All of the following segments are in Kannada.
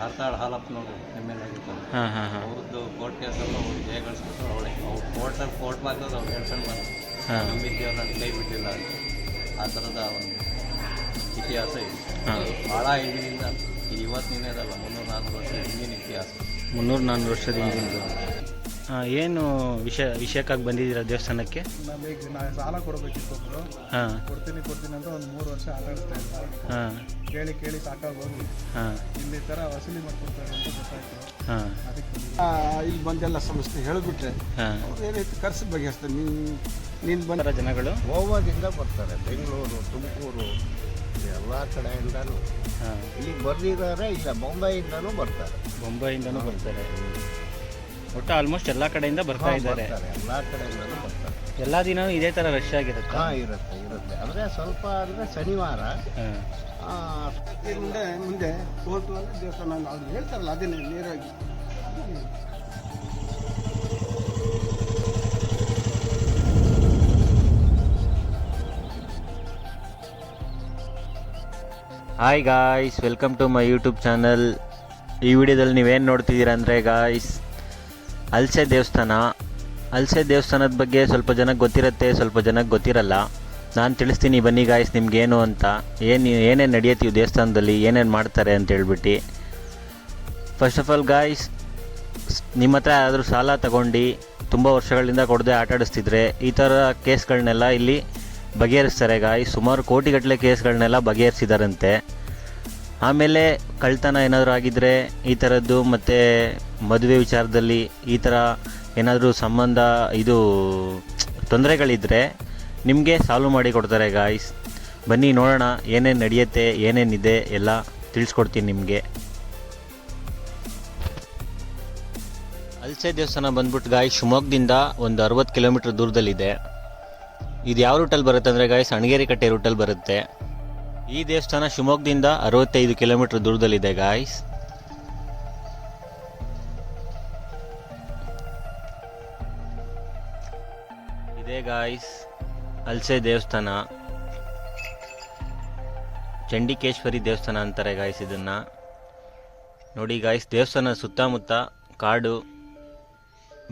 ಹರ್ತಾಳ್ ಹಾಲಪ್ಪನವರು ಎಂ ಎಲ್ ಆಗಿರ್ತಾರೆ ಹಾಂ ಹಾಂ ಹಾಂ. ಅವ್ರದ್ದು ಕೋರ್ಟ್ ಕೇಸನ್ನು ಅವ್ರು ಜಯಗಳಿಸ್ಬಿಟ್ಟು ಅವಳೆ ಅವ್ರು ಕೋರ್ಟಲ್ಲಿ ಕೋರ್ಟ್ ಮಾಡಿದ್ರು ಅವ್ರು ಹೇಳ್ಕೊಂಡು ಬಂದು ಹಾಂ. ನಂಬಿಕೆಯವ್ರು ನಾನು ಕೈ ಬಿಟ್ಟಿಲ್ಲ ಅಂತ. ಆ ಥರದ ಒಂದು ಇತಿಹಾಸ ಇದೆ. ಭಾಳ ಹಿಂದಿನಿಂದ ಇವತ್ತು ಇವತ್ತಿನೇದಲ್ಲ ಮುನ್ನೂರು ನಾಲ್ಕು ವರ್ಷ ಹಿಂದಿನ ಇತಿಹಾಸ. ಮುನ್ನೂರು ನಾನ್ನೂರು ವರ್ಷದ ಹಿಂದಿಂದು ಹಾಂ ಏನು ವಿಷಯ ವಿಷಯಕ್ಕಾಗಿ ಬಂದಿದ್ದೀರಾ ದೇವಸ್ಥಾನಕ್ಕೆ? ನಮಗೆ ನಾ ಸಾಲ ಕೊಡಬೇಕಿತ್ತು ಒಬ್ರು ಹಾಂ. ಕೊಡ್ತೀನಿ ಕೊಡ್ತೀನಿ ಅಂತ ಒಂದು ಮೂರು ವರ್ಷ ಆಟಾಡ್ತಾ ಇದ್ದೆ ಇದ್ದಾರೆ ಹಾಂ. ಕೇಳಿ ಕೇಳಿ ಸಾಕಾಗೋಗಿ ಹಾಂ. ಇಲ್ಲಿ ಥರ ವಸೂಲಿ ಮಾಡ್ಕೊಡ್ತಾರೆ ಅಂತ ಗೊತ್ತಾಯ್ತು. ಹಾಂ. ಅದಕ್ಕೆ ಇಲ್ಲಿ ಬಂದೆಲ್ಲ ಸಮಸ್ಯೆ ಹೇಳಿಬಿಟ್ರೆ ಹಾಂ. ಅವ್ರು ಏನೈತೆ ಖರ್ಚು ಬಗೆಹರಿಸ್ತಾರೆ ನೀನು ನೀನು ಬಂದ ಬಂದರ ಜನಗಳು? ಗೋವಾದಿಂದ ಬರ್ತಾರೆ ಬೆಂಗಳೂರು ತುಮಕೂರು ಎಲ್ಲ ಕಡೆಯಿಂದಲೂ ಹಾಂ. ಇಲ್ಲಿ ಬರ್ದಿದ್ದಾರೆ ಇಲ್ಲ ಬೊಂಬೈಯಿಂದನೂ ಬರ್ತಾರೆ. ಬೊಂಬೈಯಿಂದನೂ ಬರ್ತಾರೆ. ಒಟ್ಟು ಆಲ್ಮೋಸ್ಟ್ ಎಲ್ಲ ಕಡೆಯಿಂದ ಬರ್ತಾ ಇದ್ದಾರೆ. ಎಲ್ಲ ಕಡೆಯಿಂದನೂ ಬರ್ತಾರೆ. ಎಲ್ಲ ದಿನವೂ ಇದೇ ತರ ರಶ್ ಆಗಿರುತ್ತೆ. ಹಾಂ ಇರುತ್ತೆ ಇರುತ್ತೆ. ಅಂದರೆ ಸ್ವಲ್ಪ ಅಂದ್ರೆ ಶನಿವಾರ ಆ, ಮುಂದೆ ಮುಂದೆ ಕೋರ್ಟು ಅಂದ್ರೆ ದೇವಸ್ಥಾನ ಅವ್ರು ಹೇಳ್ತಾರಲ್ಲ ಅದೇನೆ ನೇರವಾಗಿ. Hi guys welcome to my YouTube channel ಈ ವಿಡಿಯೋದಲ್ಲಿ ನೀವೇನು ನೋಡ್ತಿದ್ದೀರಾ ಅಂದರೆ ಗಾಯ್ಸ್ ಅಲ್ಸೆ ದೇವಸ್ಥಾನ. ಅಲ್ಸೆ ದೇವಸ್ಥಾನದ ಬಗ್ಗೆ ಸ್ವಲ್ಪ ಜನಕ್ಕೆ ಗೊತ್ತಿರುತ್ತೆ, ಸ್ವಲ್ಪ ಜನಕ್ಕೆ ಗೊತ್ತಿರಲ್ಲ. ನಾನು ತಿಳಿಸ್ತೀನಿ ಬನ್ನಿ ಗಾಯ್ಸ್ ನಿಮಗೇನು ಅಂತ. ಏನು, ಏನೇನು ನಡೆಯುತ್ತೀವಿ ದೇವಸ್ಥಾನದಲ್ಲಿ, ಏನೇನು ಮಾಡ್ತಾರೆ ಅಂತ ಹೇಳ್ಬಿಟ್ಟು. ಫಸ್ಟ್ ಆಫ್ ಆಲ್ ಗಾಯ್ಸ್ ನಿಮ್ಮ ಹತ್ರ ಯಾರಾದರೂ ಸಾಲ ತಗೊಂಡು, ತುಂಬ ವರ್ಷಗಳಿಂದ ಕೊಡದೆ ಆಟಾಡಿಸ್ತಿದ್ರೆ ಈ ಥರ ಕೇಸ್ಗಳನ್ನೆಲ್ಲ ಇಲ್ಲಿ ಬಗೆಹರಿಸ್ತಾರೆ ಗಾಯ್ಸ್ ಸುಮಾರು ಕೋಟಿಗಟ್ಟಲೆ ಕೇಸ್ಗಳನ್ನೆಲ್ಲ ಬಗೆಹರಿಸಿದಾರಂತೆ. ಆಮೇಲೆ ಕಳ್ತನ ಏನಾದರೂ ಆಗಿದ್ದರೆ ಈ ಥರದ್ದು ಮತ್ತು ಮದುವೆ ವಿಚಾರದಲ್ಲಿ ಈ ಥರ ಏನಾದರೂ ಸಂಬಂಧ, ಇದು ತೊಂದರೆಗಳಿದ್ದರೆ ನಿಮಗೆ ಸಾಲ್ವ್ ಮಾಡಿ ಕೊಡ್ತಾರೆ ಗಾಯ್ಸ್ ಬನ್ನಿ ನೋಡೋಣ, ಏನೇನು ನಡೆಯುತ್ತೆ ಏನೇನಿದೆ ಎಲ್ಲ ತಿಳಿಸ್ಕೊಡ್ತೀನಿ ನಿಮಗೆ. ಅಲ್ಸೆ ದೇವಸ್ಥಾನ ಬಂದ್ಬಿಟ್ಟು ಗಾಯ್ ಶಿವಮೊಗ್ಗದಿಂದ ಒಂದು ಅರವತ್ತು ಕಿಲೋಮೀಟ್ರ್ ದೂರದಲ್ಲಿದೆ. ಇದು ಯಾವ ರೂಟಲ್ಲಿ ಬರುತ್ತೆ ಅಂದರೆ ಗಾಯ್ಸ್ ಅಣಗೇರಿ ಕಟ್ಟೆ ರೂಟಲ್ಲಿ ಬರುತ್ತೆ. ಈ ದೇವಸ್ಥಾನ ಶಿವಮೊಗ್ಗದಿಂದ ಅರವತ್ತೈದು ಕಿಲೋಮೀಟರ್ ದೂರದಲ್ಲಿದೆ ಗಾಯ್ಸ್ ಇದೇ ಗಾಯ್ಸ್ ಅಲ್ಸೆ ದೇವಸ್ಥಾನ. ಚಂಡಿಕೇಶ್ವರಿ ದೇವಸ್ಥಾನ ಅಂತಾರೆ ಗಾಯ್ಸ್ ಇದನ್ನ. ನೋಡಿ ಗಾಯ್ಸ್ ದೇವಸ್ಥಾನ ಸುತ್ತಮುತ್ತ ಕಾಡು,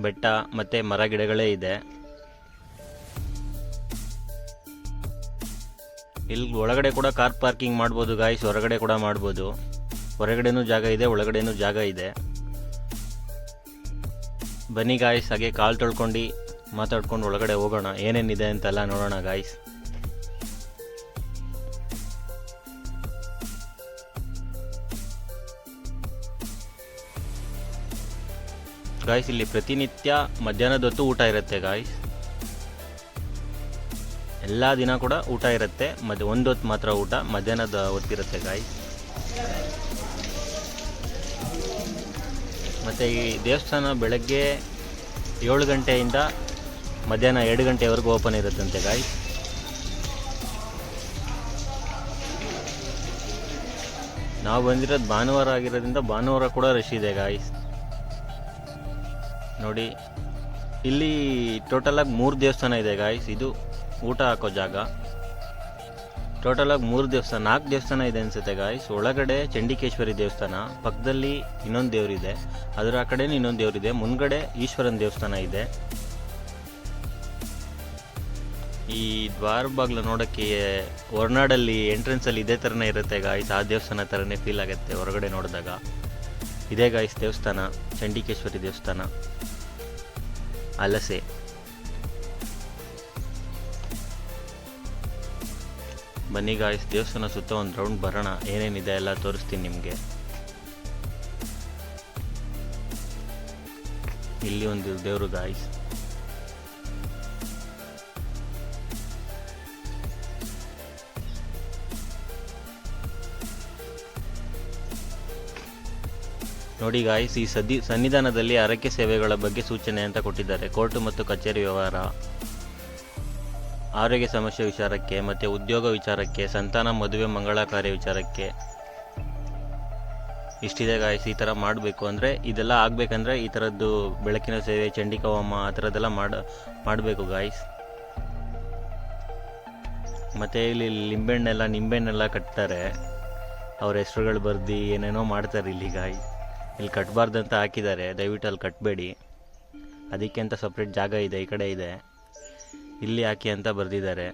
ಬೆಟ್ಟ, ಮತ್ತು ಮರ ಗಿಡಗಳೇ ಇದೆ. ಇಲ್ಲಿ ಒಳಗಡೆ ಕೂಡ ಕಾರ್ ಪಾರ್ಕಿಂಗ್ ಮಾಡ್ಬೋದು ಗಾಯ್ಸ್ ಹೊರಗಡೆ ಕೂಡ ಮಾಡ್ಬೋದು. ಹೊರಗಡೆನೂ ಜಾಗ ಇದೆ, ಒಳಗಡೆನೂ ಜಾಗ ಇದೆ. ಬನ್ನಿ ಗಾಯ್ಸ್ ಹಾಗೆ ಕಾಲು ತೊಳ್ಕೊಂಡು ಮಾತಾಡ್ಕೊಂಡು ಒಳಗಡೆ ಹೋಗೋಣ. ಏನೇನಿದೆ ಅಂತೆಲ್ಲ ನೋಡೋಣ ಗಾಯ್ಸ್ ಗಾಯ್ಸ್ ಇಲ್ಲಿ ಪ್ರತಿನಿತ್ಯ ಮಧ್ಯಾಹ್ನದ ಹೊತ್ತು ಊಟ ಇರುತ್ತೆ ಗಾಯ್ಸ್ ಎಲ್ಲ ದಿನ ಕೂಡ ಊಟ ಇರುತ್ತೆ. ಮತ್ತೆ ಒಂದು ಹೊತ್ತು ಮಾತ್ರ ಊಟ, ಮಧ್ಯಾಹ್ನದ ಹೊತ್ತಿರುತ್ತೆ ಕಾಯಿ ಮತ್ತು ಈ ದೇವಸ್ಥಾನ ಬೆಳಗ್ಗೆ ಏಳು ಗಂಟೆಯಿಂದ ಮಧ್ಯಾಹ್ನ ಎರಡು ಗಂಟೆವರೆಗೂ ಓಪನ್ ಇರುತ್ತಂತೆ ಗಾಯಿ. ನಾವು ಬಂದಿರೋದು ಭಾನುವಾರ ಆಗಿರೋದ್ರಿಂದ ಭಾನುವಾರ ಕೂಡ ರಶ್ ಇದೆ ಗಾಯ್ಸ್ ನೋಡಿ, ಇಲ್ಲಿ ಟೋಟಲಾಗಿ ಮೂರು ದೇವಸ್ಥಾನ ಇದೆ ಗಾಯ್ಸ್ ಇದು ಊಟ ಹಾಕೋ ಜಾಗ. ಟೋಟಲಾಗಿ ಮೂರು ದೇವಸ್ಥಾನ, ನಾಲ್ಕು ದೇವಸ್ಥಾನ ಇದೆ ಅನ್ಸುತ್ತೆ ಗಾಯ್ಸ್ ಒಳಗಡೆ ಚಂಡಿಕೇಶ್ವರಿ ದೇವಸ್ಥಾನ, ಪಕ್ಕದಲ್ಲಿ ಇನ್ನೊಂದು ದೇವರಿದೆ ಅದರ ಆ ಕಡೆ ಇನ್ನೊಂದು ದೇವರಿದೆ ಮುಂದ್ಗಡೆ ಈಶ್ವರನ ದೇವಸ್ಥಾನ ಇದೆ. ಈ ದ್ವಾರ ಬಾಗ್ಲು ನೋಡೋಕ್ಕೆ ಹೊರನಾಡಲ್ಲಿ ಎಂಟ್ರೆನ್ಸಲ್ಲಿ ಇದೇ ಥರನೇ ಇರುತ್ತೆ ಗಾಯ್ಸ್ ಆ ದೇವಸ್ಥಾನ ಥರನೇ ಫೀಲ್ ಆಗುತ್ತೆ ಹೊರಗಡೆ ನೋಡಿದಾಗ. ಇದೇ ಗಾಯ್ಸ್ ದೇವಸ್ಥಾನ, ಚಂಡಿಕೇಶ್ವರಿ ದೇವಸ್ಥಾನ. ಅಲಸೆ. ಬನ್ನಿ ಗಾಯ್ಸ್ ದೇವಸ್ಥಾನ ಸುತ್ತ ಒಂದು ರೌಂಡ್ ಬರೋಣ. ಏನೇನಿದೆ ಎಲ್ಲ ತೋರಿಸ್ತೀನಿ ನಿಮಗೆ. ಇಲ್ಲಿ ಒಂದು ದೇವರು ಗಾಯ್ಸ್ ನೋಡಿ ಗಾಯ್ಸ್ ಈ ಸದಿ ಸನ್ನಿಧಾನದಲ್ಲಿ ಆರೋಗ್ಯ ಸೇವೆಗಳ ಬಗ್ಗೆ ಸೂಚನೆ ಅಂತ ಕೊಟ್ಟಿದ್ದಾರೆ. ಕೋರ್ಟು ಮತ್ತು ಕಚೇರಿ ವ್ಯವಹಾರ. ಆರೋಗ್ಯ ಸಮಸ್ಯೆ ವಿಚಾರಕ್ಕೆ ಮತ್ತು ಉದ್ಯೋಗ ವಿಚಾರಕ್ಕೆ, ಸಂತಾನ, ಮದುವೆ, ಮಂಗಳ ಕಾರ್ಯ ವಿಚಾರಕ್ಕೆ ಇಷ್ಟಿದೆ ಗಾಯ್ಸ್ ಈ ಥರ ಮಾಡಬೇಕು ಅಂದರೆ ಇದೆಲ್ಲ ಆಗಬೇಕಂದ್ರೆ ಈ ಥರದ್ದು ಬೆಳಕಿನ ಸೇವೆ ಚಂಡಿಕಾ ಹೋಮ ಆ ಥರದ್ದೆಲ್ಲ ಮಾಡ, ಮಾಡಬೇಕು ಗಾಯ್ಸ್ ಮತ್ತು ಇಲ್ಲಿ ಲಿಂಬೆಹಣ್ಣೆಲ್ಲ, ನಿಂಬೆಹಣ್ಣೆಲ್ಲ ಕಟ್ತಾರೆ. ಅವ್ರ ಹೆಸ್ರುಗಳು ಬರ್ದು ಏನೇನೋ ಮಾಡ್ತಾರೆ ಇಲ್ಲಿ ಗಾಯ್ ಇಲ್ಲಿ ಕಟ್ಟಬಾರ್ದು ಅಂತ ಹಾಕಿದ್ದಾರೆ, ದಯವಿಟ್ಟು ಅಲ್ಲಿ ಕಟ್ಟಬೇಡಿ ಅದಕ್ಕೆ ಅಂತ ಸಪ್ರೇಟ್ ಜಾಗ ಇದೆ, ಈ ಕಡೆ ಇದೆ. ಇಲ್ಲಿ ಹಾಕಿ ಅಂತ ಬರೆದಿದ್ದಾರೆ.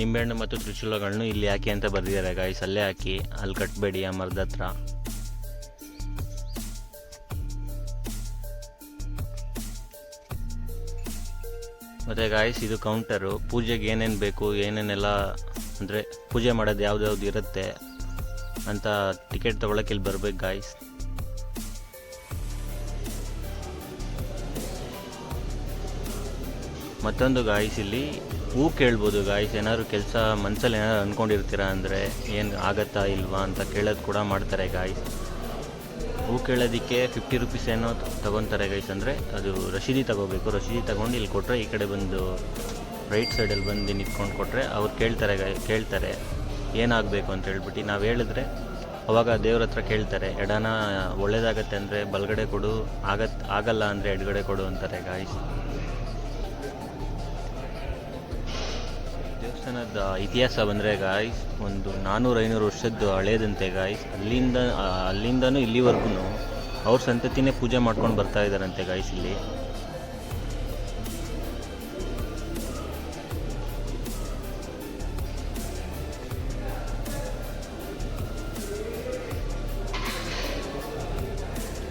ನಿಂಬೆಹಣ್ಣು ಮತ್ತು ತ್ರಿಶೂಲಗಳನ್ನು ಇಲ್ಲಿ ಹಾಕಿ ಅಂತ ಬರೆದಿದ್ದಾರೆ. ಗಾಯ್ಸ್ ಅಲ್ಲೇ ಹಾಕಿ. ಅಲ್ಲಿ ಕಟ್ಟಬೇಡಿ ಆ ಮರದ ಹತ್ರ. ಮತ್ತು ಗಾಯ್ಸ್ ಇದು ಕೌಂಟರು ಪೂಜೆಗೆ ಏನೇನು ಬೇಕು, ಏನೇನೆಲ್ಲ, ಅಂದರೆ ಪೂಜೆ ಮಾಡೋದು ಯಾವ್ದು ಇರುತ್ತೆ ಅಂತ ಟಿಕೆಟ್ ತೊಗೊಳಕ್ಕೆ ಇಲ್ಲಿ ಬರ್ಬೇಕು ಗಾಯ್ಸ್ ಮತ್ತೊಂದು ಗಾಯ್ಸ್ ಇಲ್ಲಿ ಹೂ ಕೇಳ್ಬೋದು ಗಾಯ್ಸ್ ಏನಾದ್ರು ಕೆಲಸ ಮನಸ್ಸಲ್ಲಿ ಏನಾದ್ರು ಅಂದ್ಕೊಂಡಿರ್ತೀರಾ ಅಂದರೆ ಏನು ಆಗತ್ತಾ ಇಲ್ವಾ ಅಂತ ಕೇಳೋದು ಕೂಡ ಮಾಡ್ತಾರೆ ಗಾಯ್ಸ್ ಹೂ ಕೇಳೋದಕ್ಕೆ ಫಿಫ್ಟಿ ರುಪೀಸ್ ಏನೋ ತಗೊಂತಾರೆ ಗೈಸ್ ಅಂದರೆ ಅದು ರಶೀದಿ ತಗೋಬೇಕು. ರಶೀದಿ ತಗೊಂಡು ಇಲ್ಲಿ ಕೊಟ್ಟರೆ ಈ ಕಡೆ ಬಂದು ರೈಟ್ ಸೈಡಲ್ಲಿ ಬಂದು ನಿಂತ್ಕೊಂಡು ಕೊಟ್ಟರೆ ಅವ್ರು ಕೇಳ್ತಾರೆ ಗೈ ಕೇಳ್ತಾರೆ. ಏನಾಗಬೇಕು ಅಂತ ಹೇಳ್ಬಿಟ್ಟು ನಾವು ಹೇಳಿದ್ರೆ ಅವಾಗ ದೇವ್ರ ಹತ್ರ ಕೇಳ್ತಾರೆ. ಎಡನ ಒಳ್ಳೇದಾಗತ್ತೆ ಅಂದರೆ ಬಲಗಡೆ ಕೊಡು, ಆಗತ್, ಆಗಲ್ಲ ಅಂದರೆ ಎಡಗಡೆ ಕೊಡು ಅಂತಾರೆ ಗಾಯ್ಸ್ ದೇವಸ್ಥಾನದ ಇತಿಹಾಸ ಬಂದರೆ ಗಾಯ್ಸ್ ಒಂದು ನಾನ್ನೂರು ಐನೂರು ವರ್ಷದ್ದು ಹಳೇದಂತೆ ಗಾಯ್ಸ್ ಅಲ್ಲಿಂದ ಅಲ್ಲಿಂದನೂ ಇಲ್ಲಿವರೆಗೂ ಅವ್ರ ಸಂತತಿನೇ ಪೂಜೆ ಮಾಡ್ಕೊಂಡು ಬರ್ತಾ ಇದ್ದಾರಂತೆ ಗಾಯ್ಸ್ ಇಲ್ಲಿ.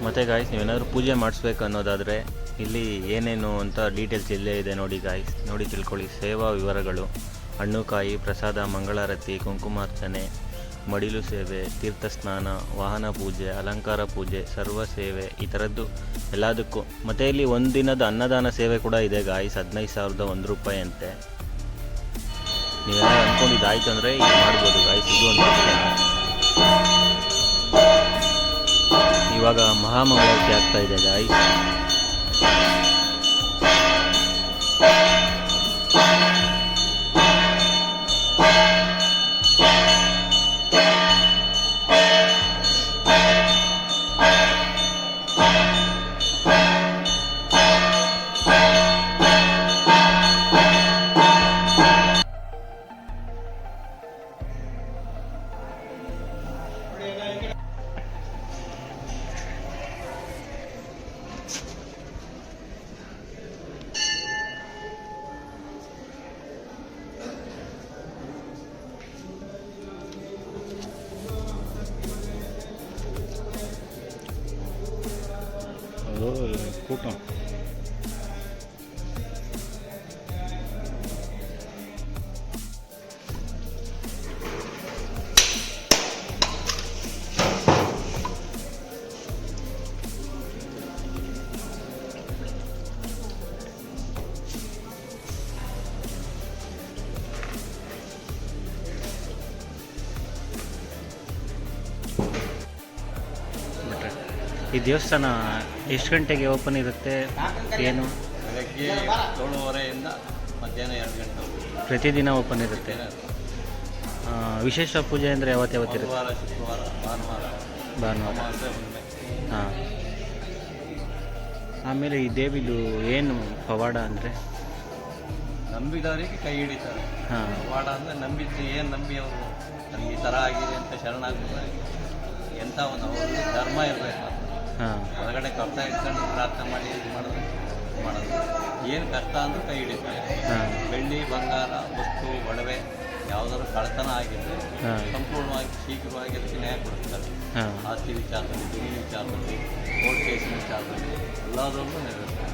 ಮತ್ತೆ ಗಾಯ್ಸ್ ನೀವೇನಾದರೂ ಪೂಜೆ ಮಾಡಿಸ್ಬೇಕು ಅನ್ನೋದಾದರೆ ಇಲ್ಲಿ ಏನೇನು ಅಂತ ಡೀಟೇಲ್ಸ್ ಇಲ್ಲೇ ಇದೆ ನೋಡಿ ಗಾಯ್ಸ್ ನೋಡಿ ತಿಳ್ಕೊಳ್ಳಿ, ಸೇವಾ ವಿವರಗಳು. ಹಣ್ಣು ಕಾಯಿ ಪ್ರಸಾದ, ಮಂಗಳಾರತಿ, ಕುಂಕುಮಾರ್ಚನೆ, ಮಡಿಲು ಸೇವೆ, ತೀರ್ಥಸ್ನಾನ, ವಾಹನ ಪೂಜೆ, ಅಲಂಕಾರ ಪೂಜೆ, ಸರ್ವ ಸೇವೆ ಈ ಥರದ್ದು ಎಲ್ಲದಕ್ಕೂ. ಮತ್ತು ಇಲ್ಲಿ ಒಂದಿನದ ಅನ್ನದಾನ ಸೇವೆ ಕೂಡ ಇದೆ ಗಾಯ್ಸ್ ಹದಿನೈದು ಸಾವಿರದ ಒಂದು ರೂಪಾಯಿ ಅಂತೆ ನೀವೆಲ್ಲ ಅಂದ್ಕೊಂಡಿದ್ದಾಯ್ತು ಅಂದರೆ ಈಗ ಮಾಡ್ಬೋದು ಗಾಯ್ಸ್ ಇದು ಒಂದು ಇವಾಗ ಮಹಾಮಂಗಳಾರತಿ ಆಗ್ತಾ ಇದೆ ಗಾಯ್ಸ್ ಈ ದೇವಸ್ಥಾನ ಎಷ್ಟು ಗಂಟೆಗೆ ಓಪನ್ ಇರುತ್ತೆ? ಏನು? ಬೆಳಗ್ಗೆ ಏಳುವರೆಯಿಂದ ಮಧ್ಯಾಹ್ನ ಎರಡು ಗಂಟೆ ಪ್ರತಿದಿನ ಓಪನ್ ಇರುತ್ತೆ. ವಿಶೇಷ ಪೂಜೆ ಅಂದರೆ ಯಾವತ್ತು ಯಾವತ್ತಿರುತ್ತೆ ಶುಕ್ರವಾರ ಶುಕ್ರವಾರ ಭಾನುವಾರ. ಭಾನುವಾರ ಹಾಂ. ಆಮೇಲೆ ಈ ದೇವಿದು ಏನು ಪವಾಡ ಅಂದರೆ? ನಂಬಿದವರಿಗೆ ಕೈ ಹಿಡಿತಾರೆ. ಹಾಂ. ವಾಡ ಅಂದರೆ ನಂಬಿದ್ದು ಏನು ನಂಬಿ ಅವರು? ನಮಗೆ ಈ ಥರ ಆಗಿದೆ ಅಂತ ಶರಣಾಗ್ತಾರೆ ಎಂಥ ಒಂದು ಅವ್ರಿಗೆ ಧರ್ಮ ಇರಬೇಕು. ಹಾಂ. ಹೊರಗಡೆ ಕಷ್ಟ ಇಟ್ಕೊಂಡು ಪ್ರಾರ್ಥನೆ ಮಾಡಿ ಇದು ಮಾಡೋದು ಮಾಡೋದು. ಏನು ಕಷ್ಟ ಅಂದ್ರೆ ಕೈ ಹಿಡಿತಾರೆ. ಬೆಳ್ಳಿ ಬಂಗಾರ ವಸ್ತು ಒಡವೆ ಯಾವುದಾದ್ರು ಕಳತನ ಆಗಿದ್ರೆ ಸಂಪೂರ್ಣವಾಗಿ ಶೀಘ್ರವಾಗಿ ಅದಕ್ಕೆ ನ್ಯಾಯ ಕೊಡ್ತಾರೆ. ಆಸ್ತಿ ವಿಚಾರದಲ್ಲಿ ಭೂಮಿ ವಿಚಾರದಲ್ಲಿ ಕೋರ್ಟ್ ಕೇಸಿನ ವಿಚಾರದಲ್ಲಿ ಎಲ್ಲದರಲ್ಲೂ ನೆರವೇರ್ತಾರೆ.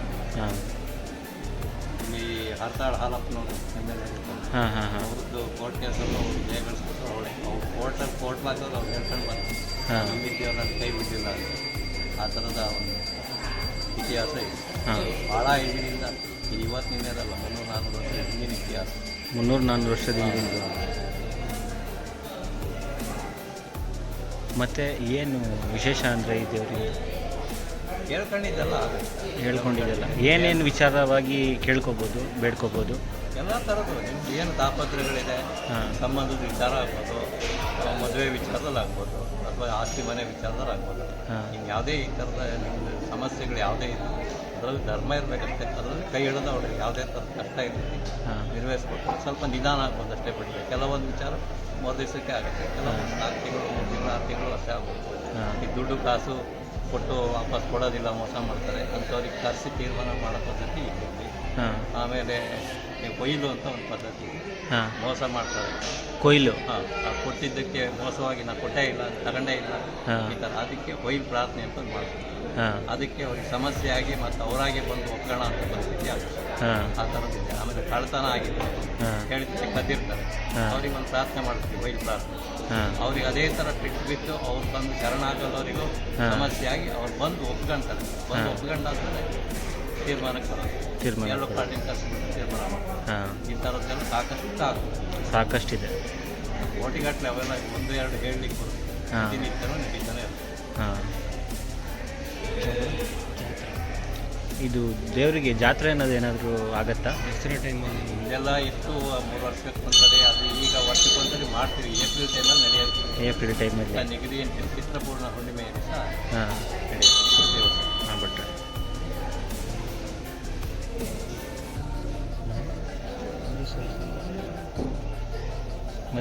ಈ ಇಲ್ಲಿ ಹರ್ತಾಳ್ ಹಾಲಪ್ಪನವರು ಎಂ ಎಲ್ ಎ ಅವ್ರದ್ದು ಕೋರ್ಟ್ ಕೇಸಲ್ಲಿ ಅವ್ರು ಜಯಗಳಿಸ್ಬಿಟ್ಟು ಅವಳೆ ಅವ್ರು ಕೋರ್ಟಲ್ಲಿ ಕೋರ್ಟ್ ಹಾಕೋದು ಅವ್ರು ಹೇಳ್ಕೊಂಡು ಬಂದು ನಂಬಿಕೆ ನಂಬಿಕೆಯವ್ರನ್ನ ಕೈ ಬಿಟ್ಟಿಲ್ಲ ಅಂತ. ಆ ಥರದ ಒಂದು ಇತಿಹಾಸ ಇದೆ. ಹಾಂ. ಭಾಳ ಹಿಂದಿನಿಂದ ಇದು ಇವತ್ತಿನಿಂದಲ್ಲ ಮುನ್ನೂರು ನಾನ್ನೂರು ವರ್ಷ ಹಿಂದಿನ ಇತಿಹಾಸ. ಮುನ್ನೂರು ನಾನ್ನೂರು ವರ್ಷದ ಹಿಂದಿನ ಮತ್ತು ಏನು ವಿಶೇಷ ಅಂದರೆ ಈ ದೇವರಿಗೆ ಕೇಳ್ಕೊಂಡಿದ್ದಲ್ಲ ಹೇಳ್ಕೊಂಡಿದ್ದಲ್ಲ. ಏನೇನು ವಿಚಾರವಾಗಿ ಕೇಳ್ಕೊಬೋದು ಬೇಡ್ಕೋಬೋದು? ಎಲ್ಲ ಥರದ್ದು. ನಿಮ್ಮದು ಏನು ತಾಪತ್ರಗಳಿದೆ ಸಂಬಂಧದ ವಿಚಾರ ಆಗ್ಬೋದು ಮದುವೆ ವಿಚಾರದಲ್ಲಿ ಆಗ್ಬೋದು. ಅಥವಾ ಆಸ್ತಿ ಮನೆ ವಿಚಾರದಲ್ಲಿ ಆಗ್ಬೋದು. ಹಿಂಗೆ ನಿಮ್ಗೆ ಯಾವುದೇ ಈ ಥರದ ನಿಮ್ದು ಸಮಸ್ಯೆಗಳು ಯಾವುದೇ ಇದ್ದು ಅದರಲ್ಲಿ ಧರ್ಮ ಇರಬೇಕಷ್ಟೇ ಅದರಲ್ಲಿ ಕೈ ಹಿಡಿದು ಅವ್ರಿಗೆ ಯಾವುದೇ ಥರದ ಕಷ್ಟ ಇರಲಿ ನಿರ್ವಹಿಸ್ಬೋದು ಸ್ವಲ್ಪ ನಿಧಾನ ಆಗ್ಬೋದು ಅಷ್ಟೇ ಬಿಟ್ಟರೆ ಕೆಲವೊಂದು ವಿಚಾರ ಮೂರು ದಿವಸಕ್ಕೆ ಆಗುತ್ತೆ. ಕೆಲವೊಂದು ನಾಲ್ಕು ತಿಂಗಳು ಮೂರು ತಿಂಗಳು ಆರು ತಿಂಗಳು ವರ್ಷ ಆಗ್ಬೋದು. ಈ ದುಡ್ಡು ಕಾಸು ಕೊಟ್ಟು ವಾಪಸ್ ಕೊಡೋದಿಲ್ಲ ಮೋಸ ಮಾಡ್ತಾರೆ ಅಂಥವ್ರಿಗೆ ಕರೆಸಿ ತೀರ್ಮಾನ ಮಾಡೋ ಪದ್ಧತಿ. ಆಮೇಲೆ ಕೊಯ್ಲು ಅಂತ ಒಂದು ಪದ್ಧತಿ. ಹಾಂ. ಮೋಸ ಮಾಡ್ತಾರೆ. ಕೊಯ್ಲು? ಹಾಂ ಕೊಟ್ಟಿದ್ದಕ್ಕೆ ಮೋಸವಾಗಿ ನಾ ಕೊಟ್ಟೇ ಇಲ್ಲ ತಗೊಂಡೇ ಇಲ್ಲ. ಈ ಥರ ಅದಕ್ಕೆ ಕೊಯ್ಲು ಪ್ರಾರ್ಥನೆ ಅಂತ ಮಾಡ್ತಾರೆ. ಅದಕ್ಕೆ ಅವ್ರಿಗೆ ಸಮಸ್ಯೆ ಆಗಿ ಮತ್ತೆ ಅವರಾಗೆ ಬಂದು ಒಪ್ಕೊಳ್ಳೋ ಅಂತ ಪರಿಸ್ಥಿತಿ ಆಗ್ತದೆ. ಆ ಥರದಿದೆ ಆಮೇಲೆ ಕಳ್ತನ ಆಗಿದೆ ಹೇಳಿದ್ರೆ ಹೇಳಿದ್ದಕ್ಕೆ ಕದ್ದಿರ್ತಾರೆ. ಅವ್ರಿಗೆ ಒಂದು ಪ್ರಾರ್ಥನೆ ಮಾಡ್ತೀವಿ ಕೊಯ್ಲು ಪ್ರಾರ್ಥನೆ. ಅವ್ರಿಗೆ ಅದೇ ಥರ ಟ್ರಿಕ್ ಬಿತ್ತು ಅವ್ರು ಬಂದು ಶರಣಾಗಲ್ಲವರಿಗೂ. ಸಮಸ್ಯೆ ಆಗಿ ಅವ್ರು ಬಂದು ಒಪ್ಕೊಂತಾರೆ. ಬಂದು. ಒಪ್ಕೊಂಡಾದ್ಮೇಲೆ ತೀರ್ಮಾನಕ್ಕೆ ತೀರ್ಮಾನ ಎರಡು ಪಾರ್ಟಿ ತೀರ್ಮಾನ ಹಾಂ. ಈ ಥರದ್ದೆಲ್ಲ ಸಾಕಷ್ಟು ಸಾಕು ಸಾಕಷ್ಟಿದೆ. ಅವೆಲ್ಲ ಒಂದು ಎರಡು ಹೇಳಲಿಕ್ಕೆ ಬರುತ್ತೆ. ಹಾಂ. ಪ್ರತಿನಿತ್ಯನೂ ನಡೀತಾನೆ ಹಾಂ. ಇದು ದೇವರಿಗೆ ಜಾತ್ರೆ ಅನ್ನೋದು ಏನಾದರೂ ಆಗತ್ತಾ? ಇದೆಲ್ಲ ಎಷ್ಟು ಮೂರು ವರ್ಷಕ್ಕೆ ಬಂದರೆ ಅದು ಈಗ ವರ್ಷಕ್ಕೆ ವರ್ಷಕ್ಕೊಂದ್ಸರಿ ಮಾಡ್ತೀವಿ. ಏಪ್ರಿಲ್ ಟೈಮಲ್ಲಿ ನಡೆಯುತ್ತೆ. ಏಪ್ರಿಲ್ ಟೈಮಲ್ಲಿ. ನಿಗದಿ ಅಂತ ಚಿತ್ರಪೂರ್ಣ ಹುಣ್ಣಿಮೆ ಅಂತ ಹಾಂ. ನಡೆಯುತ್ತೆ.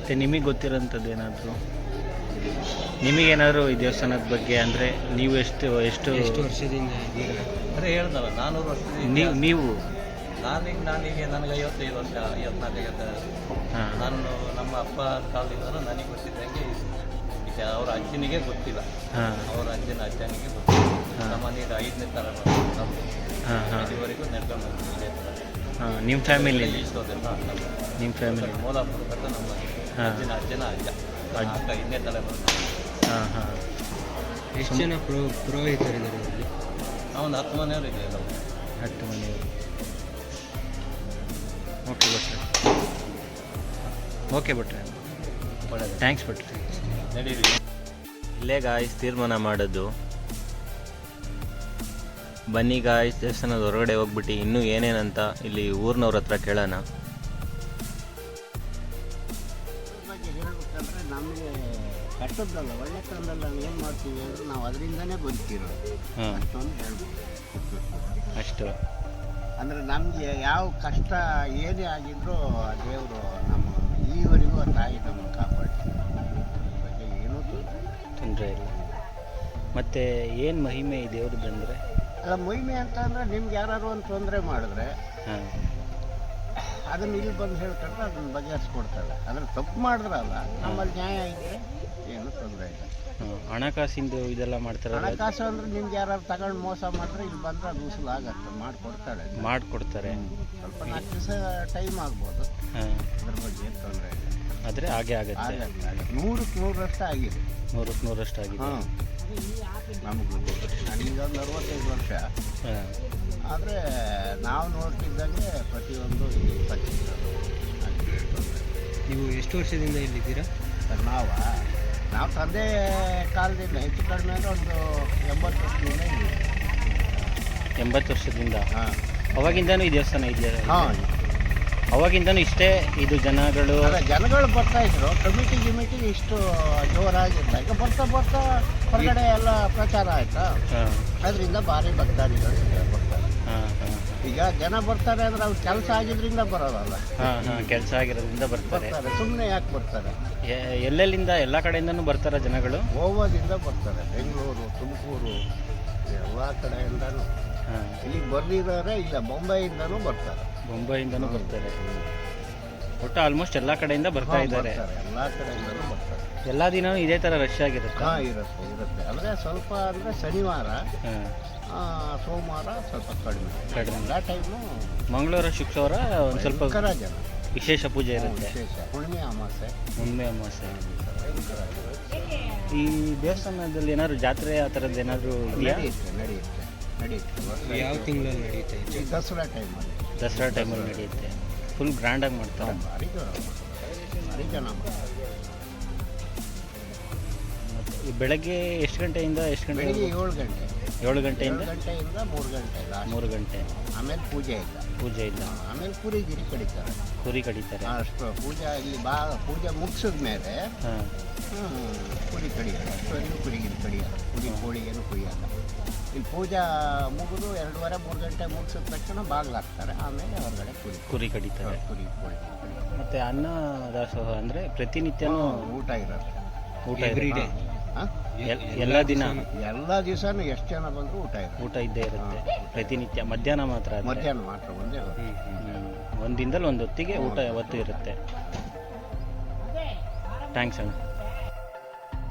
ಮತ್ತು ನಿಮಗೆ ಗೊತ್ತಿರೋಂಥದ್ದು ಏನಾದರೂ? ನಿಮಗೇನಾದರೂ ಈ ದೇವಸ್ಥಾನದ ಬಗ್ಗೆ ಅಂದರೆ ನೀವು ಎಷ್ಟು ಎಷ್ಟು ಎಷ್ಟು ವರ್ಷದಿಂದ ಇದ್ದೀರಾ? ಅಂದರೆ ಹೇಳ್ದಲ್ಲ ನಾನ್ನೂರು ವರ್ಷದಿಂದ ನೀವು ನೀವು. ನಾನೀಗ ನಾನೀಗ ನನಗೆ ಐವತ್ತೈದು ವರ್ಷ ಐವತ್ನಾಲ್ಕು ಐವತ್ತ ಹಾಂ. ನಾನು ನಮ್ಮ ಅಪ್ಪ ಕಾಲದಿಂದ ನನಗೆ ಗೊತ್ತಿದ್ದಂಗೆ ಇದೆ ಅವ್ರ ಅಜ್ಜನಿಗೆ ಗೊತ್ತಿಲ್ಲ. ಹಾಂ. ಅವರ ಅಜ್ಜನ ಅಜ್ಜನಿಗೆ ಗೊತ್ತಿಲ್ಲ. ಹಾ. ನಮ್ಮ ನೀರು ಐದನೇ ಥರ ಹಾಂ ಹಾಂ. ಇದುವರೆಗೂ ನೆಡ್ಕೊಂಡು ಬಂದಿದ್ದೀನಿ ಹಾಂ ನಿಮ್ಮ ಫ್ಯಾಮಿಲಿ ಇಷ್ಟೋದೆಲ್ಲ ನಿಮ್ಮ ಫ್ಯಾಮಿಲಿ. ಮೂಲ ಕಟ್ಟ ನಮ್ಮ. ಅಜ್ಜನ ಅಜ್ಜನ ಅಜ್ಜ ಅಜ್ಜ. ಅಕ್ಕ ಇನ್ನೇ ತಲೆ ಹಾಂ ಹಾಂ. ಎಷ್ಟು ಜನ ಪುರೋ ಪುರೋಹಿತರಿದ್ದಾರೆ ಇಲ್ಲಿ? ಅವನು ಹತ್ತು ಮನೆಯವರು ಇದೆ ನಾವು ಹತ್ತು ಮನೆಯವರು. ಓಕೆ ಭಟ್ರೆ. ಓಕೆ ಭಟ್ರೆ. ಒಳ್ಳೆಯದು ಥ್ಯಾಂಕ್ಸ್ ಭಟ್ರೆ. ನಡೀರಿ. ಇಲ್ಲೇ ಗಾಯ್ಸ್ ತೀರ್ಮಾನ ಮಾಡೋದು. ಬನ್ನಿ ಗಾಯ್ಸ್ ದೇವಸ್ಥಾನದ ಹೊರಗಡೆ ಹೋಗ್ಬಿಟ್ಟು ಇನ್ನೂ ಏನೇನಂತ ಇಲ್ಲಿ ಊರಿನವ್ರ ಹತ್ರ ಕೇಳೋಣ. ಕಟ್ಟದ್ದಲ್ಲ ಒಳ್ಳೆ ಕಾಲದಲ್ಲಿ ನಾವು ಏನು ಮಾಡ್ತೀವಿ ಅಂದ್ರೆ ನಾವು ಅದರಿಂದನೇ ಬದುಕಿರೋದು ಹಾಂ. ಅಷ್ಟೊಂದು ಹೇಳ್ಬೋದು. ಅಷ್ಟು. ಅಂದರೆ ನಮಗೆ ಯಾವ ಕಷ್ಟ ಏನೇ ಆಗಿದ್ರೂ ಆ ದೇವರು ನಮ್ಮ ಈವರೆಗೂ ಆ ತಾಯಿ ನಮ್ಮನ್ನು ಕಾಪಾಡ್ತೀವಿ ಅದ್ರ ಬಗ್ಗೆ ಏನೂ ತೊಂದ್ರೆ ಇಲ್ಲ. ಮತ್ತು ಏನು ಮಹಿಮೆ ಈ ದೇವ್ರದ್ದಂದರೆ ಅಲ್ಲ ಮಹಿಮೆ ಅಂತ ಅಂದರೆ ನಿಮ್ಗೆ ಯಾರು ಒಂದು ತೊಂದರೆ ಮಾಡಿದ್ರೆ ಹಾಂ. ಅದನ್ನ ಇಲ್ಲಿ ಬಂದು ಹೇಳ್ಕೊಂಡ್ರೆ ಅದನ್ನ ಬಗೆಹರಿಸ್ಕೊಡ್ತಾರೆ. ಅದ್ರ ತಪ್ಪು ಮಾಡಿದ್ರಲ್ಲ ನಮ್ಮಲ್ಲಿ ನ್ಯಾಯ ಇದ್ರೆ ಏನು ತೊಂದರೆ ಇಲ್ಲ. ಹಣಕಾಸಿಂದು ಇದೆಲ್ಲ ಮಾಡ್ತಾರೆ ಹಣಕಾಸು ಅಂದ್ರೆ ನಿಮ್ಗೆ ಯಾರು ತಗೊಂಡು ಮೋಸ ಮಾಡಿದ್ರೆ ಇಲ್ಲಿ ಬಂದ್ರೆ ಅದು ಉಸುಲು ಆಗತ್ತೆ ಮಾಡ್ಕೊಡ್ತಾಳೆ ಮಾಡಿಕೊಡ್ತಾರೆ ಸ್ವಲ್ಪ ನಾಲ್ಕು ದಿವಸ ಟೈಮ್ ಆಗ್ಬೋದು. ಅದ್ರ ಬಗ್ಗೆ ಏನು ತೊಂದರೆ ಇಲ್ಲ. ಆದರೆ ಹಾಗೆ ಆಗುತ್ತೆ. ನೂರಕ್ಕೆ ನೂರಷ್ಟು ಆಗಿದೆ. ನೂರಕ್ಕೆ ನೂರಷ್ಟು ಆಗಿದೆ. ನಮ್ಗೆ ನನಗೆ ನನಗೊಂದು ಅರವತ್ತೈದು ವರ್ಷ. ಹಾಂ. ಆದರೆ ನಾವು ನೋಡ್ತಿದ್ದಂಗೆ ಪ್ರತಿಯೊಂದು ಇಲ್ಲಿ ಪಚ್ಚಿರೋದು ನೀವು ಎಷ್ಟು ವರ್ಷದಿಂದ ಇಲ್ಲಿದ್ದೀರಾ? ಸರ್ ನಾವ? ನಾವು ತಂದೆ ಕಾಲದಿಂದ ಹೆಚ್ಚು ಕಡಿಮೆ ಅಂದರೆ ಒಂದು ಎಂಬತ್ತು ವರ್ಷದಿಂದ ಇದ್ದೀವಿ. ಎಂಬತ್ತು ವರ್ಷದಿಂದ? ಹಾಂ. ಅವಾಗಿಂದನೂ ಈ ದೇವಸ್ಥಾನ ಇದೆಯಾ? ಹಾಂ. ಅವಾಗಿಂದನೂ ಇಷ್ಟೇ ಇದು ಜನಗಳು? ಅಲ್ಲ ಜನಗಳು ಬರ್ತಾ ಇದ್ರು. ಕಮಿಟಿ ಗಿಮಿಟಿ ಇಷ್ಟು ಜೋರಾಗಿಲ್ಲ. ಈಗ ಬರ್ತಾ ಬರ್ತಾ ಹೊರಗಡೆ ಎಲ್ಲ ಪ್ರಚಾರ ಆಯ್ತಾ? ಹಾಂ. ಅದರಿಂದ ಭಾರಿ ಭಕ್ತಾದಿಗಳು ಈಗ ಜನ ಬರ್ತಾರೆ ಅಂದ್ರೆ ಅವ್ರು ಕೆಲಸ ಆಗಿದ್ರಿಂದ ಬರೋದಲ್ಲ. ಹಾಂ ಹಾಂ ಕೆಲಸ ಆಗಿರೋದ್ರಿಂದ ಬರ್ತಾರೆ. ಸುಮ್ಮನೆ ಯಾಕೆ ಬರ್ತಾರೆ? ಎ- ಎಲ್ಲೆಲ್ಲಿಂದ ಎಲ್ಲ ಕಡೆಯಿಂದನೂ ಬರ್ತಾರೆ ಜನಗಳು? ಗೋವಾದಿಂದ ಬರ್ತಾರೆ ಬೆಂಗಳೂರು ತುಮಕೂರು ಎಲ್ಲ ಕಡೆಯಿಂದನೂ. ಹಾಂ. ಇಲ್ಲಿಗೆ ಬರ್ದಿದ್ದಾರೆ ಇಲ್ಲ ಬೊಂಬೈಯಿಂದನೂ ಬರ್ತಾರೆ. ಮುಂಬೈಯಿಂದನೂ ಬರ್ತಾರೆ. ಒಟ್ಟು ಆಲ್ಮೋಸ್ಟ್ ಎಲ್ಲ ಕಡೆಯಿಂದ ಬರ್ತಾ ಇದ್ದಾರೆ. ಬರ್ತಾರೆ ಎಲ್ಲ ಕಡೆಯಿಂದನೂ ಬರ್ತಾರೆ. ಎಲ್ಲ ದಿನವೂ ಇದೇ ಥರ ರಶ್ ಆಗಿರುತ್ತೆ? ಹಾಂ ಇರುತ್ತೆ ಇರುತ್ತೆ. ಅಂದರೆ ಸ್ವಲ್ಪ ಅಂದರೆ ಶನಿವಾರ ಹಾಂ. ಸೋಮವಾರ ಸ್ವಲ್ಪ ಕಡಿಮೆ. ಕಡಿಮೆ. ಎಲ್ಲ ಟೈಮು ಮಂಗಳವಾರ ಶುಕ್ರವಾರ ಒಂದು ಸ್ವಲ್ಪ ಭಯಂಕರ ಜನ. ವಿಶೇಷ ಪೂಜೆ ಇರುತ್ತೆ. ವಿಶೇಷ. ಹುಣ್ಣಿಮೆ ಅಮಾಸೆ. ಹುಣ್ಣಿಮೆ ಅಮಾವಾಸ್ಯೆ ಭಯಂಕರ ಜನ. ಈ ದೇವಸ್ಥಾನದಲ್ಲಿ ಏನಾದ್ರು ಜಾತ್ರೆ ಆ ಥರದ್ದು ಏನಾದರೂ ಇದೆಯಾ? ನಡೆಯುತ್ತೆ ನಡೆಯುತ್ತೆ ನಡೆಯುತ್ತೆ. ವರ್ಷ ಯಾವ ತಿಂಗಳಲ್ಲಿ ನಡೆಯುತ್ತೆ ಇದೆ ದಸರಾ ಟೈಮಲ್ಲಿ ದಸರಾ ಟೈಮಲ್ಲಿ ನಡೆಯುತ್ತೆ. ಫುಲ್ ಗ್ರ್ಯಾಂಡಾಗಿ ಮಾಡ್ತಾರೆ ಭಾರಿ ಜನ ಮಾಡ್ತಾರೆ. ಭಾರಿ ಜನ ಮಾಡ್ತಾರೆ. ಮತ್ತೆ ಈ ಬೆಳಗ್ಗೆ ಎಷ್ಟು ಗಂಟೆಯಿಂದ ಎಷ್ಟು ಗಂಟೆ ಬೆಳಿಗ್ಗೆ ಏಳು ಗಂಟೆ. ಏಳು ಗಂಟೆಯಿಂದ? ಏಳು ಗಂಟೆಯಿಂದ ಮೂರು ಗಂಟೆ ಮೂರು ಗಂಟೆ. ಆಮೇಲೆ ಪೂಜೆ ಇಲ್ಲ. ಪೂಜೆ ಇಲ್ಲ. ಆಮೇಲೆ ಕುರಿ ಗಿರಿ ಕಡಿತಾರೆ. ಕುರಿ ಕಡಿತಾರೆ. ಅಷ್ಟು ಪೂಜೆ ಇಲ್ಲಿ ಬಾ ಪೂಜೆ ಮುಗಿಸಿದ ಮೇಲೆ ಹಾಂ. ಕುರಿ ಕಡಿಯಲ್ಲ. ಅಷ್ಟು ಕುರಿ ಗಿರಿ ಕಡಿಯಲ್ಲ. ಕುರಿ ಕೋಳಿಗೇನು ಕುಯ್ಯಲ್ಲ. ಇಲ್ಲಿ ಪೂಜಾ ಮುಗಿದು ಎರಡೂವರೆ ಮೂರು ಗಂಟೆ ಮುಗಿಸಿದ ತಕ್ಷಣ ಬಾಗಿಲು ಹಾಕ್ತಾರೆ ಆಮೇಲೆ ಹೊರಗಡೆ ಕುರಿ ಕುರಿ ಕಡಿತಾರೆ. ಕುರಿ ಕೋಳಿ. ಮತ್ತು ಅನ್ನ ದಾಸೋಹ ಅಂದರೆ ಪ್ರತಿನಿತ್ಯನೂ ಊಟ ಇರೋದು ಊಟ Every ಡೇ day. ಹಾ? ಎಲ್- ಎಲ್ಲ ದಿನ ಎಲ್ಲ ದಿವಸನೂ ಎಷ್ಟು ಜನ ಬಂದರೂ ಊಟ ಊಟ ಇದ್ದೇ ಇರುತ್ತೆ. ಪ್ರತಿನಿತ್ಯ ಮಧ್ಯಾಹ್ನ ಮಾತ್ರ. ಮಧ್ಯಾಹ್ನ ಮಾತ್ರ ಒಂದೇ ಹೊತ್ತು. ಹ್ಮ್. ಒಂದು ದಿನದಲ್ಲಿ ಒಂದು ಹೊತ್ತಿಗೆ ಊಟ ಯಾವತ್ತೂ ಇರುತ್ತೆ. ಥ್ಯಾಂಕ್ಸ್ ಅಣ್ಣ.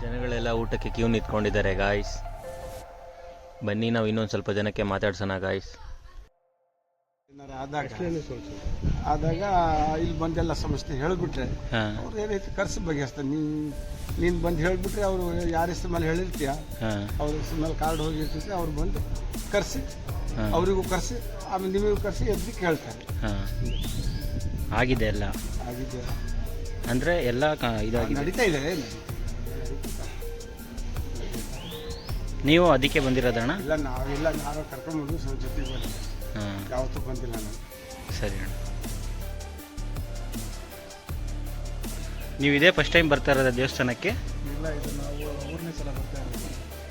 ಜನಗಳೆಲ್ಲ ಊಟಕ್ಕೆ ಕ್ಯೂ ನಿಂತ್ಕೊಂಡಿದ್ದಾರೆ ಗಾಯ್ಸ್ ಬನ್ನಿ ನಾವು ಇನ್ನೊಂದು ಸ್ವಲ್ಪ ಜನಕ್ಕೆ ಮಾತಾಡ್ಸೋಣ ಗಾಯ್ಸ್ ಆದಾಗ ಇಲ್ಲಿ ಬಂದೆಲ್ಲ ಸಮಸ್ಯೆ ಹೇಳಿಬಿಟ್ರೆ ಅವ್ರು ಏನೈತಿ ಕರ್ಸಿ ಬಗೆಹರಿಸ್ತಾರೆ. ನೀನು ನೀನು ಬಂದು ಹೇಳಿಬಿಟ್ರೆ ಅವರು ಯಾರ ಹೆಸರು ಮೇಲೆ ಹೇಳಿರ್ತೀಯ? ಅವ್ರ ಹೆಸರು ಮೇಲೆ ಕಾರ್ಡ್ ಹೋಗಿರ್ತೈತೆ ಅವ್ರು ಬಂದು ಕರ್ಸಿ ಅವರಿಗೂ ಕರೆಸಿ ಆಮೇಲೆ ನಿಮಗೂ ಕರ್ಸಿ ಎದ್ದು ಕೇಳ್ತಾರೆ. ಹಾಂ. ಆಗಿದೆ ಎಲ್ಲ. ಆಗಿದೆ. ಅಂದರೆ ಎಲ್ಲ ಕ ಇದಾಗಿದೆ. ನಡೀತಾ ಇದೆ ನೀವು ಅದಕ್ಕೆ ಬಂದಿರೋದಣ್ಣ ಇಲ್ಲ ನಾವೆಲ್ಲ ನಾವೇ ಸ್ವಲ್ಪ ಜೊತೆಗೆ ಬಂದು ಹಾಂ. ಯಾವತ್ತೂ ಬಂದಿಲ್ಲ ನಾನು. ಸರಿ ಅಣ್ಣ. ನೀವು ಇದೇ ಫಸ್ಟ್ ಟೈಮ್ ಬರ್ತಾ ಇರೋದ ದೇವಸ್ಥಾನಕ್ಕೆ? ಇಲ್ಲ ಇದು ನಾವು ಮೂರನೇ ಸಲ ಬರ್ತಾ ಇರೋದು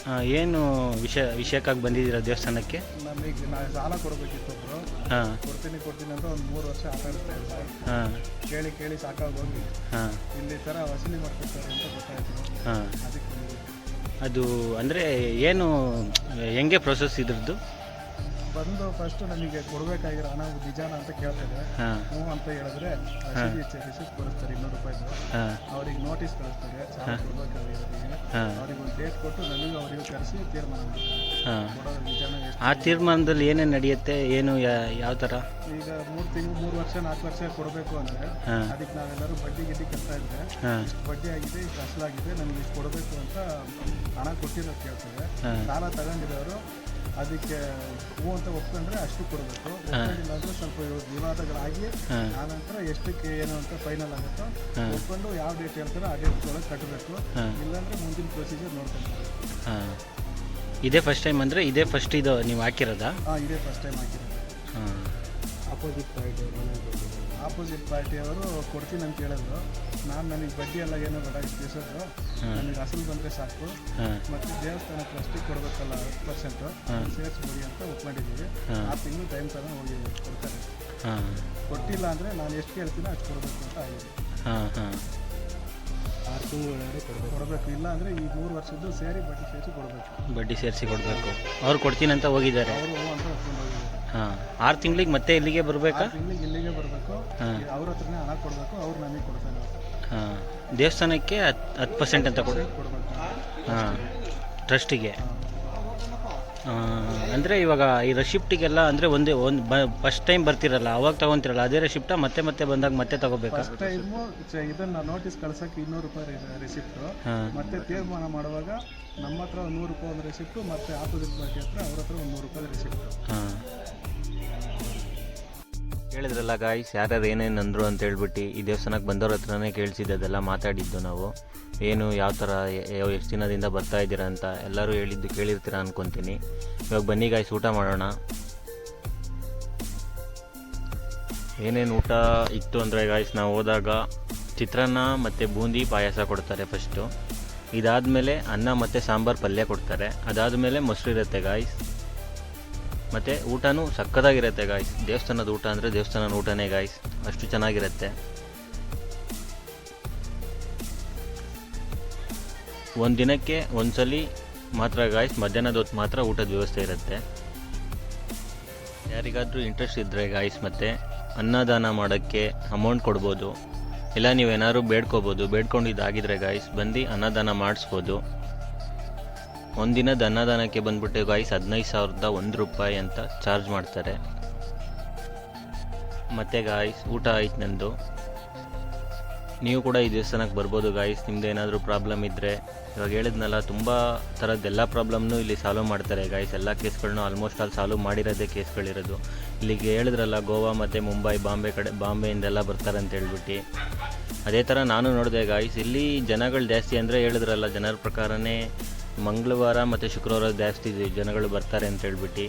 ಆ, ಏನು ವಿಷಯ ವಿಷಯಕ್ಕಾಗಿ ಬಂದಿದ್ದೀರಾ ದೇವಸ್ಥಾನಕ್ಕೆ? ನಮಗೆ ನಾವು ಸಾಲ ಕೊಡಬೇಕಿತ್ತು ಒಬ್ಬರು ಹಾಂ ಕೊಡ್ತೀನಿ ಕೊಡ್ತೀನಿ ಅಂತ ಒಂದು ಮೂರು ವರ್ಷ ಆಟ ಆಡ್ತಾ ಇದ್ದಾರೆ ಹಾಂ. ಕೇಳಿ ಕೇಳಿ ಸಾಕಾಗಿ ಹೋಗಿ ಹಾಂ. ಇಲ್ಲಿ ಥರ ವಸೂಲಿ ಮಾಡ್ಕೊತಾರೆ ಅಂತ ಗೊತ್ತಾಯ್ತು. ಹಾಂ. ಅದಕ್ಕೆ. ಅದು ಅಂದರೆ ಏನು ಹೆಂಗೆ ಪ್ರೊಸೆಸ್ ಇದ್ರದ್ದು? ಬಂದು ಫಸ್ಟ್ ನಮಗೆ ಕೊಡಬೇಕಾಗಿರೋ ಹಣ ನಿಜಾನ ಅಂತ ಕೇಳ್ತಾರೆ ಹ್ಞೂ ಅಂತ ಹೇಳಿದ್ರೆ ರಿಸಿಪ್ಟ್ ಬರೆಸ್ತಾರೆ ಇನ್ನೂರು ರೂಪಾಯಿದು ಅವ್ರಿಗೆ ನೋಟಿಸ್ ಕಳಿಸ್ತಾರೆ ಸಾಲ ಅವ್ರಿಗೆ ಒಂದು ಡೇಟ್ ಕೊಟ್ಟು ನನಗೆ ಅವರಿಗೂ ಕರೆಸಿ ತೀರ್ಮಾನ ಮಾಡ್ತಾರೆ. ನಿಜಾನ ಆ ತೀರ್ಮಾನದಲ್ಲಿ ಏನೇನು ನಡೆಯುತ್ತೆ ಏನು ಯಾವ ಥರ ಈಗ ಮೂರು ತಿಂಗಳು ಮೂರು ವರ್ಷ ನಾಲ್ಕು ವರ್ಷ ಕೊಡಬೇಕು ಅಂದರೆ ಅದಕ್ಕೆ ನಾವೆಲ್ಲರೂ ಬಡ್ಡಿ ಗಿಡ್ಡಿ ಕಟ್ತಾ ಇದ್ರೆ ಹಾಂ. ಬಡ್ಡಿ ಆಗಿದೆ ಈಗ ಅಸಲಾಗಿದೆ ನಮಗೆ ಇಷ್ಟು ಕೊಡಬೇಕು ಅಂತ ಹಣ ಕೊಟ್ಟಿರೋದು ಕೇಳ್ತಾರೆ ಸಾಲ ತಗೊಂಡಿರೋರು ಅದಕ್ಕೆ ಹೂ ಅಂತ ಒಪ್ಕೊಂಡ್ರೆ ಅಷ್ಟು ಕೊಡಬೇಕು. ಒಪ್ಕೊಂಡಿಲ್ಲ ಅಂದ್ರೆ ಸ್ವಲ್ಪ ವಿವಾದಗಳಾಗಿ ಆನಂತರ ಎಷ್ಟಕ್ಕೆ ಏನು ಅಂತ ಫೈನಲ್ ಆಗುತ್ತೋ. ಒಪ್ಕೊಂಡು ಯಾವ ಡೇಟ್ ಹೇಳ್ತಾರೋ ಆ ಡೇಟ್ ಒಳಗೆ ಕಟ್ಟಬೇಕು. ಇಲ್ಲಾಂದ್ರೆ ಮುಂದಿನ ಪ್ರೊಸೀಜರ್ ನೋಡ್ಕೊಂತಾರೆ ಹಾಂ. ಇದೇ ಫಸ್ಟ್ ಟೈಮ್ ಅಂದರೆ ಇದೇ ಫಸ್ಟ್ ಇದು ನೀವು ಹಾಕಿರೋದಾ? ಹಾಂ ಇದೇ ಫಸ್ಟ್ ಟೈಮ್ ಹಾಕಿರೋದು. ಹಾಂ. ಅಪೋಸಿಟ್ ಪಾರ್ಟಿ ಆಪೋಸಿಟ್ ಪಾರ್ಟಿಯವರು ಕೊಡ್ತೀನಿ ಅಂತ ಹೇಳಿದ್ರು. ನಾನು ನನಗೆ ಬಡ್ಡಿ ಎಲ್ಲ ಏನೋ ಬಡ ತಿಳಿಸೋದು ಹಾಂ. ನನಗೆ ಅಸಲು ಬಂದರೆ ಸಾಕು. ಹಾಂ ಮತ್ತು ದೇವಸ್ಥಾನಕ್ಕೆ ಅಷ್ಟೇ ಕೊಡಬೇಕಲ್ಲ ಹತ್ತು ಪರ್ಸೆಂಟು ಹಾಂ. ಸೇರಿಸ್ಬಿಡಿ ಅಂತ ಒಪ್ಕೊಂಡಿದ್ದೀವಿ ಮಾಡಿದ್ದೀವಿ. ಆ ತಿಂಗಳು ಟೈಮ್ ತಗೊಂಡು ಹೋಗಿ ಕೊಡ್ತಾರೆ. ಹಾಂ ಕೊಟ್ಟಿಲ್ಲ ಅಂದರೆ ನಾನು ಎಷ್ಟು ಕೇಳ್ತೀನೋ ಅಷ್ಟು ಕೊಡಬೇಕು ಅಂತ ಆಗಿದೆ. ಹಾಂ ಹಾಂ ಆರು ತಿಂಗಳು ಕೊಡಬೇಕು. ಇಲ್ಲ ಅಂದರೆ ಈ ಮೂರು ವರ್ಷದ್ದು ಸೇರಿ ಬಡ್ಡಿ ಸೇರಿಸಿ ಕೊಡಬೇಕು. ಬಡ್ಡಿ ಸೇರಿಸಿ ಕೊಡಬೇಕು. ಅವ್ರು ಕೊಡ್ತೀನಿ ಅಂತ ಹೋಗಿದ್ದಾರೆ. ಅವರು ಹ್ಞೂ ಅಂತ ಒಪ್ಕೊಂಡು ಹೋಗಿದ್ದಾರೆ. ಹಾಂ. ಆರು ತಿಂಗಳಿಗೆ ಮತ್ತೆ ಇಲ್ಲಿಗೆ ಬರಬೇಕಾ? ಆರು ತಿಂಗಳಿಗೆ ಇಲ್ಲಿಗೆ ಬರಬೇಕು. ಹಾಂ. ಅವ್ರ ಹತ್ರನೇ ಹಣ ಕೊಡಬೇಕು. ಅವ್ರು ನಮಗೆ ಕೊಡ್ತಾರೆ. ಹಾಂ. ದೇವಸ್ಥಾನಕ್ಕೆ ಹತ್ತು ಹತ್ತು ಪರ್ಸೆಂಟ್ ಅಂತ ಕೊಡಿ. ಹಾಂ. ಟ್ರಸ್ಟಿಗೆ. ಅಂದರೆ ಇವಾಗ ಈ ರಶಿಫ್ಟಿಗೆಲ್ಲ ಅಂದರೆ ಒಂದೇ ಒಂದು ಬ ಫಸ್ಟ್ ಟೈಮ್ ಬರ್ತಿರಲ್ಲ ಅವಾಗ ತಗೊಂತಿರಲ್ಲ ಅದೇ ರಶಿಫ್ಟ ಮತ್ತೆ ಮತ್ತೆ ಬಂದಾಗ ಮತ್ತೆ ತಗೋಬೇಕು? ಫಸ್ಟ್ ಟೈಮು ಇದನ್ನ ನೋಟಿಸ್ ಕಳ್ಸಕ್ಕೆ ಇನ್ನೂರು ರೂಪಾಯಿ ರೆಸಿಪ್ಟು ಹಾಂ. ಮತ್ತೆ ತೀರ್ಮಾನ ಮಾಡುವಾಗ ನಮ್ಮ ಹತ್ರ ನೂರು ರೂಪಾಯಿ ಒಂದು ರೆಸಿಪ್ಟು ಮತ್ತೆ ಆಪೋಸಿಟ್ ಪಾರ್ಟಿ ಹತ್ರ ಅವ್ರ ಹತ್ರ ಒಂದು ನೂರು ರೂಪಾಯಿ ರೆಸಿಪ್ಟು ಹಾಂ. ಹೇಳಿದ್ರಲ್ಲ ಗಾಯ್ಸ್ ಯಾರ್ಯಾರು ಏನೇನು ಅಂದರು ಅಂತ ಹೇಳ್ಬಿಟ್ಟು ಈ ದೇವಸ್ಥಾನಕ್ಕೆ ಬಂದವ್ರ ಹತ್ರನೇ ಕೇಳಿಸಿದ್ದು, ಅದೆಲ್ಲ ಮಾತಾಡಿದ್ದು ನಾವು. ಏನು ಯಾವ ಥರ ಎಷ್ಟು ದಿನದಿಂದ ಬರ್ತಾ ಇದ್ದೀರಾ ಅಂತ ಎಲ್ಲರೂ ಹೇಳಿದ್ದು ಕೇಳಿರ್ತೀರ ಅಂದ್ಕೊತೀನಿ ಇವಾಗ ಬನ್ನಿ ಗಾಯ್ಸ್ ಊಟ ಮಾಡೋಣ. ಏನೇನು ಊಟ ಇತ್ತು ಅಂದರೆ ಗಾಯ್ಸ್ ನಾವು ಹೋದಾಗ ಚಿತ್ರಾನ್ನ ಮತ್ತು ಬೂಂದಿ ಪಾಯಸ ಕೊಡ್ತಾರೆ ಫಸ್ಟು ಇದಾದಮೇಲೆ ಅನ್ನ ಮತ್ತು ಸಾಂಬಾರು ಪಲ್ಯ ಕೊಡ್ತಾರೆ. ಅದಾದಮೇಲೆ ಮೊಸರು ಇರುತ್ತೆ ಗಾಯ್ಸ್ ಮತ್ತು ಊಟನೂ ಸಕ್ಕದಾಗಿರುತ್ತೆ ಗಾಯ್ಸ್ ದೇವಸ್ಥಾನದ ಊಟ ಅಂದರೆ ದೇವಸ್ಥಾನದ ಊಟನೇ ಗಾಯ್ಸ್ ಅಷ್ಟು ಚೆನ್ನಾಗಿರುತ್ತೆ. ಒಂದು ದಿನಕ್ಕೆ ಒಂದ್ಸಲ ಮಾತ್ರ ಗಾಯ್ಸ್ ಮಧ್ಯಾಹ್ನದ ಹೊತ್ತು ಮಾತ್ರ ಊಟದ ವ್ಯವಸ್ಥೆ ಇರುತ್ತೆ. ಯಾರಿಗಾದರೂ ಇಂಟ್ರೆಸ್ಟ್ ಇದ್ದರೆ ಗಾಯ್ಸ್ ಮತ್ತು ಅನ್ನದಾನ ಮಾಡೋಕ್ಕೆ ಅಮೌಂಟ್ ಕೊಡ್ಬೋದು. ಇಲ್ಲ, ನೀವೇನಾದ್ರು ಬೇಡ್ಕೋಬೋದು, ಬೇಡ್ಕೊಂಡಿದ್ದಾಗಿದ್ರೆ ಗಾಯ್ಸ್ ಬಂದು ಅನ್ನದಾನ ಮಾಡಿಸ್ಬೋದು. ಒಂದಿನದ ಅನ್ನದಾನಕ್ಕೆ ಬಂದ್ಬಿಟ್ಟು ಗಾಯ್ಸ್ ಹದಿನೈದು ಸಾವಿರದ ಒಂದು ರೂಪಾಯಿ ಅಂತ ಚಾರ್ಜ್ ಮಾಡ್ತಾರೆ. ಮತ್ತು ಗಾಯ್ಸ್ ಊಟ ಆಯ್ತು ನಂದು. ನೀವು ಕೂಡ ಈ ದೇವಸ್ಥಾನಕ್ಕೆ ಬರ್ಬೋದು ಗಾಯ್ಸ್ ನಿಮ್ದು ಏನಾದರೂ ಪ್ರಾಬ್ಲಮ್ ಇದ್ದರೆ ಇವಾಗ ಹೇಳಿದ್ನಲ್ಲ, ತುಂಬ ಥರದ್ದೆಲ್ಲ ಪ್ರಾಬ್ಲಮ್ನು ಇಲ್ಲಿ ಸಾಲ್ವ್ ಮಾಡ್ತಾರೆ ಗಾಯ್ಸ್ ಎಲ್ಲ ಕೇಸ್ಗಳನ್ನೂ ಆಲ್ಮೋಸ್ಟ್ ಆಲ್ ಸಾಲ್ವ್ ಮಾಡಿರೋದೇ ಕೇಸ್ಗಳಿರೋದು. ಇಲ್ಲಿಗೆ ಹೇಳಿದ್ರಲ್ಲ, ಗೋವಾ ಮತ್ತು ಮುಂಬೈ, ಬಾಂಬೆ ಕಡೆ, ಬಾಂಬೆಯಿಂದೆಲ್ಲ ಬರ್ತಾರೆ ಅಂತ ಹೇಳ್ಬಿಟ್ಟು. ಅದೇ ಥರ ನಾನು ನೋಡಿದೆ ಗಾಯ್ಸ್ ಇಲ್ಲಿ ಜನಗಳು ಜಾಸ್ತಿ ಅಂದರೆ ಹೇಳಿದ್ರಲ್ಲ, ಜನರ ಪ್ರಕಾರನೇ ಮಂಗಳವಾರ ಮತ್ತು ಶುಕ್ರವಾರ ಜಾಸ್ತಿ ಜನಗಳು ಬರ್ತಾರೆ ಅಂತ ಹೇಳ್ಬಿಟ್ಟು,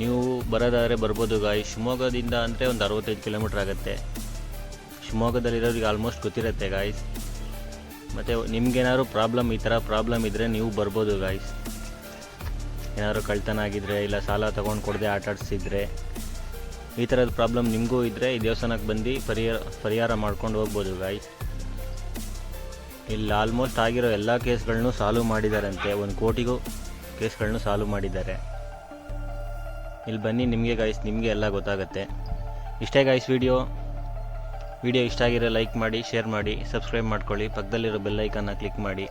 ನೀವು ಬರೋದಾದರೆ ಬರ್ಬೋದು ಗಾಯ್ ಶಿವಮೊಗ್ಗದಿಂದ ಅಂದರೆ ಒಂದು ಅರವತ್ತೈದು ಕಿಲೋಮೀಟ್ರ್ ಆಗುತ್ತೆ. ಶಿವಮೊಗ್ಗದಲ್ಲಿರೋರಿಗೆ ಆಲ್ಮೋಸ್ಟ್ ಗೊತ್ತಿರುತ್ತೆ ಗಾಯ್ಸ್ ಮತ್ತು ನಿಮ್ಗೇನಾದ್ರು ಪ್ರಾಬ್ಲಮ್ ಈ ಥರ ಪ್ರಾಬ್ಲಮ್ ಇದ್ದರೆ ನೀವು ಬರ್ಬೋದು ಗಾಯ್ಸ್ ಏನಾದ್ರು ಕಳ್ತನ ಆಗಿದ್ರೆ ಇಲ್ಲ ಸಾಲ ತೊಗೊಂಡು ಕೊಡದೆ ಆಟಾಡಿಸಿದ್ರೆ ಈ ಥರದ ಪ್ರಾಬ್ಲಮ್ ನಿಮಗೂ ಇದ್ದರೆ ಈ ದೇವಸ್ಥಾನಕ್ಕೆ ಬಂದು ಪರಿಹಾರ ಪರಿಹಾರ ಮಾಡ್ಕೊಂಡು ಹೋಗ್ಬೋದು ಗಾಯ್ಸ್ ಇಲ್ಲಿ ಆಲ್ಮೋಸ್ಟ್ ಆಗಿರೋ ಎಲ್ಲ ಕೇಸ್ಗಳನ್ನು ಸಾಲ್ವ್ ಮಾಡಿದಾರಂತೆ. ಒಂದು ಕೋಟಿಗೂ ಕೇಸ್ಗಳನ್ನು ಸಾಲ್ವ್ ಮಾಡಿದ್ದಾರೆ. ಇಲ್ಲಿ ಬನ್ನಿ ನಿಮಗೆ ಗಾಯ್ಸ್ ನಿಮಗೆ ಎಲ್ಲ ಗೊತ್ತಾಗುತ್ತೆ. ಇಷ್ಟೇ ಗಾಯ್ಸ್ ವಿಡಿಯೋ ವಿಡಿಯೋ ಇಷ್ಟ ಆಗಿರೋ ಲೈಕ್ ಮಾಡಿ ಶೇರ್ ಮಾಡಿ ಸಬ್ಸ್ಕ್ರೈಬ್ ಮಾಡ್ಕೊಳ್ಳಿ. ಪಕ್ಕದಲ್ಲಿರೋ ಬೆಲ್ಲೈಕನ್ನ ಕ್ಲಿಕ್ ಮಾಡಿ.